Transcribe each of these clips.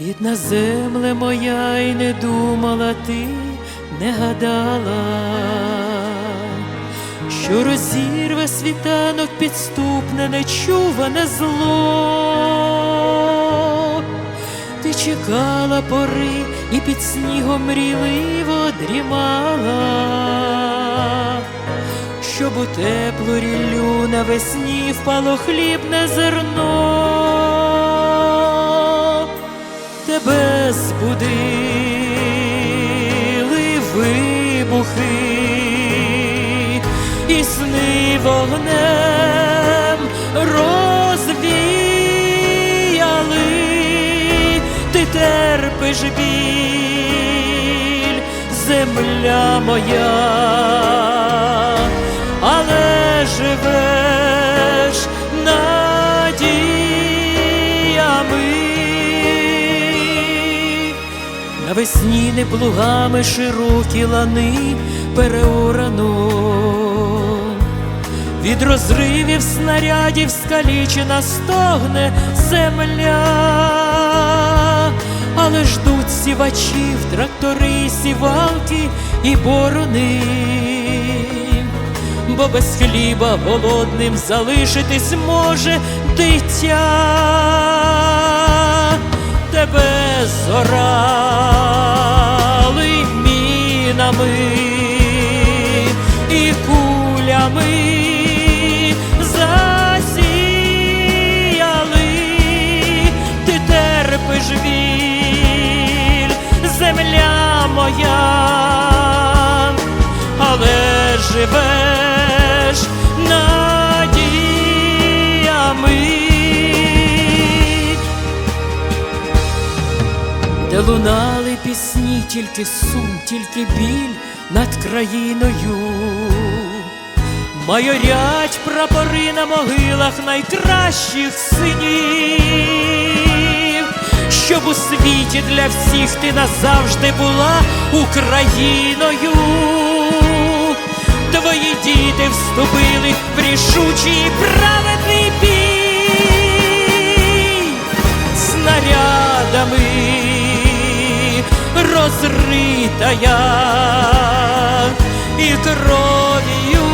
Рідна земле моя, й не думала ти, не гадала, що розірве світанок підступне, нечуване зло. Ти чекала пори і під снігом мрійливо дрімала, щоб у теплу ріллю навесні впало хлібне зерно. І сни вогнем розвіяли, ти терпиш біль, земля моя, але живеш надіями. Навесні не плугами широкі лани переорано, від розривів снарядів скалічена стогне земля, але ждуть сівачів, трактори, сівалки і борони, бо без хліба голодним залишитись може дитя. Тебе зорали де лунали пісні, тільки сум, тільки біль над країною. Майорять прапори на могилах найкращих синів, щоб у світі для всіх ти назавжди була Україною. Твої діти вступили в рішучий і праведний бій снарядами розритая и кров'ю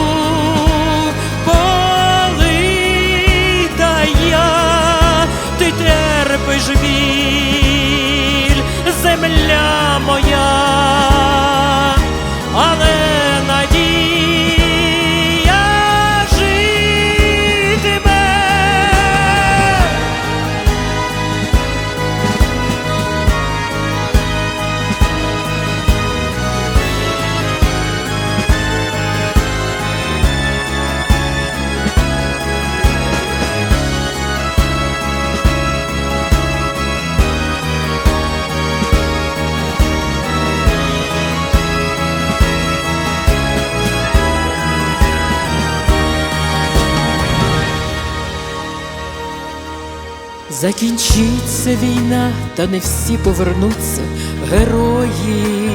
Закінчиться війна, та не всі повернуться герої.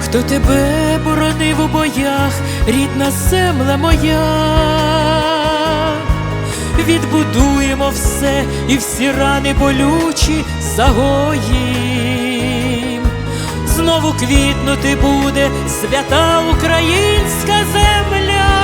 Хто тебе боронив у боях, рідна земля моя, відбудуємо все і всі рани болючі загоїм. Знову квітнути буде свята українська земля